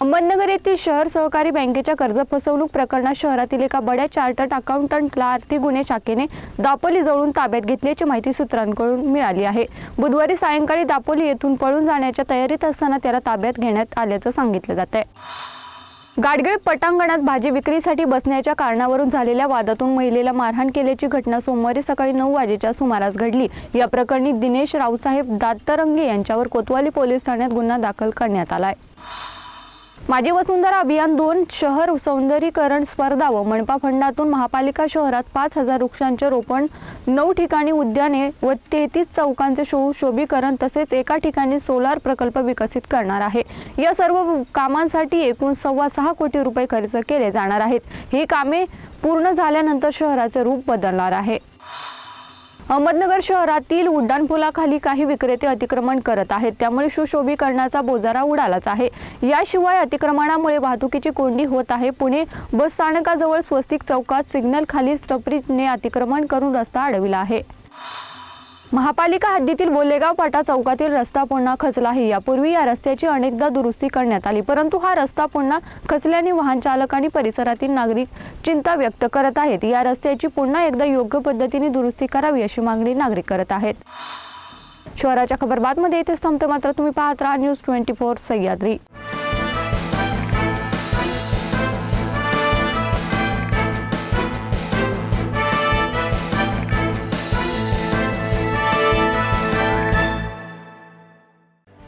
अहमदनगर येथील शहर सहकारी बँकेच्या कर्ज फसवणूक प्रकरणात शहरातील एका बड्या चार्टर्ड अकाउंटंटला आर्थिक गुन्हे शाखेने दापोली जवळून ताब्यात घेतल्याची माहिती सूत्रांकडून मिळाली आहे. बुधवारी सायंकाळी दापोली येथून पळून जाण्याच्या तयारीत असताना त्याला ताब्यात घेण्यात आल्याचं सांगितलं जात आहे. गाडगीळ पटांगणात भाजी विक्रीसाठी बसण्याच्या कारणावरून झालेल्या वादातून महिलेला मारहाण केल्याची घटना सोमवारी सकाळी नऊ वाजेच्या सुमारास घडली. या प्रकरणी दिनेश रावसाहेब दातरंगे यांच्यावर कोतवाली पोलीस ठाण्यात गुन्हा दाखल करण्यात आलाय माझी वसुंधरा अभियान दोन शहर सौंदर्यीकरण स्पर्धा व मनपा फंडातून महापालिका शहरात पाच हजार वृक्षांचे रोपण नऊ ठिकाणी उद्याने व तेहतीस चौकांचे शो शोभीकरण तसेच एका ठिकाणी सोलार प्रकल्प विकसित करणार आहे. या सर्व कामांसाठी एकूण सव्वा सहा कोटी रुपये खर्च केले जाणार आहेत. ही कामे पूर्ण झाल्यानंतर शहराचे रूप बदलणार आहे. अहमदनगर शहरातील उड्डाणपुलाखाली काही विक्रेते अतिक्रमण करत आहेत. त्यामुळे सुशोभीकरणाचा बोजारा उडालाच आहे. याशिवाय अतिक्रमणामुळे वाहतुकीची कोंडी होत आहे. पुणे बस स्थानकाजवळ स्वस्तिक चौकात सिग्नल खाली टपरीने अतिक्रमण करून रस्ता अडविला आहे. महापालिका हद्दीतील बोलेगाव पाटा चौकातील रस्ता पुन्हा खचला आहे. यापूर्वी या रस्त्याची अनेकदा दुरुस्ती करण्यात आली परंतु हा रस्ता पुन्हा खचल्याने वाहन चालक आणि परिसरातील नागरिक चिंता व्यक्त करत आहेत. या रस्त्याची पुन्हा एकदा योग्य पद्धतीने दुरुस्ती करावी अशी मागणी नागरिक करत आहेत. शहराच्या खबरबातमध्ये इथेच थांबते मात्र तुम्ही पाहत राहा न्यूज ट्वेंटी फोर सह्याद्री.